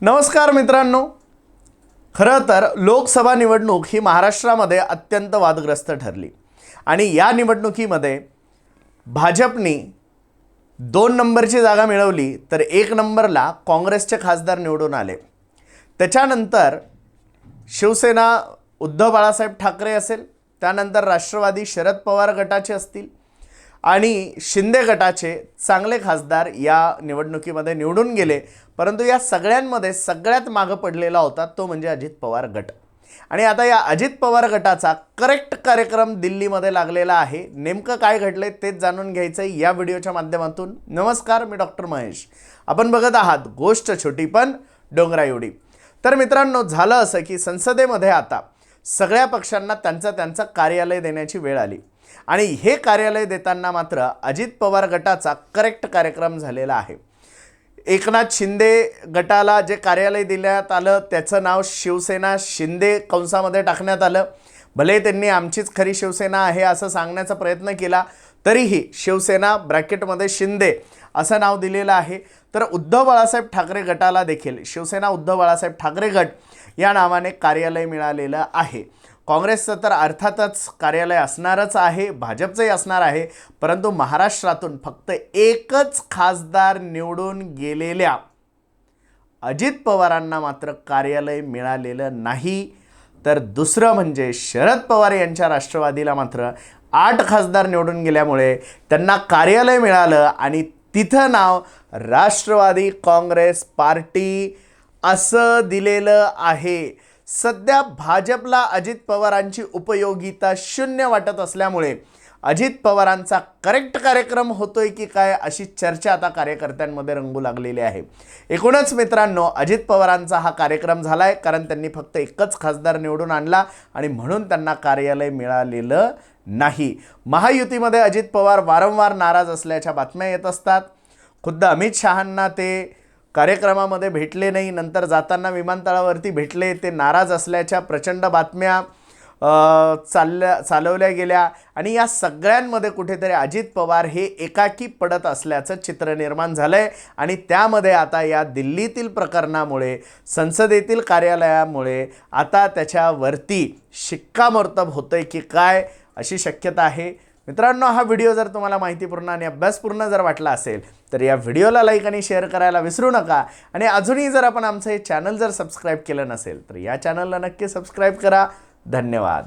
नमस्कार मित्रांनो. खरं तर लोकसभा निवडणूक ही महाराष्ट्रामध्ये अत्यंत वादग्रस्त ठरली. आणि या निवडणुकीमध्ये भाजपनी दोन नंबरची जागा मिळवली तर एक नंबरला काँग्रेसचे खासदार निवडून आले. त्याच्यानंतर शिवसेना उद्धव बाळासाहेब ठाकरे असेल त्यानंतर राष्ट्रवादी शरद पवार गटाचे असतील आणि शिंदे गटाचे चांगले खासदार या निवडणुकीमध्ये निवडून गेले. परंतु या सगळ्यांमध्ये सगळ्यात मागं पडलेला होता तो म्हणजे अजित पवार गट. आणि आता या अजित पवार गटाचा करेक्ट कार्यक्रम दिल्लीमध्ये लागलेला आहे. नेमकं काय घडलंय तेच जाणून घ्यायचं आहे या व्हिडिओच्या माध्यमातून. नमस्कार मी डॉक्टर महेश. आपण बघत आहात गोष्ट छोटी पण डोंगरा एवढी. तर मित्रांनो झालं असं की संसदेमध्ये आता सगळ्या पक्षांना त्यांचं त्यांचं कार्यालय देण्याची वेळ आली. आणि हे कार्यालय देताना मात्र अजित पवार गटाचा करेक्ट कार्यक्रम झालेला आहे. एकनाथ शिंदे गटाला जे कार्यालय देण्यात आलं त्याचं नाव शिवसेना शिंदे कंसामध्ये टाकण्यात आलं. भले त्यांनी आमचीच खरी शिवसेना आहे असं सांगण्याचा प्रयत्न केला तरीही शिवसेना ब्रॅकेटमध्ये शिंदे असं नाव दिलेलं आहे. तर उद्धव बाळासाहेब ठाकरे गटाला देखील शिवसेना उद्धव बाळासाहेब ठाकरे गट या नावाने कार्यालय मिळालेलं आहे. काँग्रेसचं तर अर्थातच कार्यालय असणारच आहे भाजपचंही असणार आहे परंतु महाराष्ट्रातून फक्त एकच खासदार निवडून गेलेल्या अजित पवारांना मात्र कार्यालय मिळालेलं नाही. तर दुसरं म्हणजे शरद पवार यांच्या राष्ट्रवादीला मात्र आठ खासदार निवडून गेल्यामुळे त्यांना कार्यालय मिळालं आणि तिथं नाव राष्ट्रवादी काँग्रेस पार्टी असं दिलेलं आहे. सध्या भाजपला अजित पवारांची उपयोगिता शून्य वाटत असल्यामुळे अजित पवारांचा करेक्ट कार्यक्रम होतोय की काय अशी चर्चा आता कार्यकर्त्यांमध्ये रंगू लागलेली आहे. एकूणच मित्रांनो अजित पवारांचा हा कार्यक्रम झाला आहे कारण त्यांनी फक्त एकच खासदार निवडून आणला आणि म्हणून त्यांना कार्यालय मिळालेलं नाही. महायुतीमध्ये अजित पवार वारंवार नाराज असल्याच्या बातम्या येत असतात. खुद्द अमित शहांना ते कार्यक्रमामध्ये भेटले नाही नंतर जाताना विमानतळावरती भेटले ते नाराज असल्याच्या प्रचंड बातम्या चालल्या चालवल्या गेल्या. आणि या सगळ्यांमध्ये कुठेतरी अजित पवार हे एकाकी पडत असल्याचं चित्र निर्माण झालं आहे आणि त्यामध्ये आता या दिल्लीतील प्रकरणामुळे संसदेतील कार्यालयामुळे आता त्याच्यावरती शिक्कामोर्तब होतं आहे की काय अशी शक्यता आहे. मित्रांनो हा व्हिडिओ जर तुम्हाला माहितीपूर्ण आणि अभ्यासपूर्ण जर वाटला असेल तर या व्हिडिओला लाईक आणि शेअर करायला विसरू नका. आणि अजूनही जर आपण आमचं हे चॅनल जर सबस्क्राईब केलं नसेल तर या चॅनलला नक्की सबस्क्राईब करा. धन्यवाद.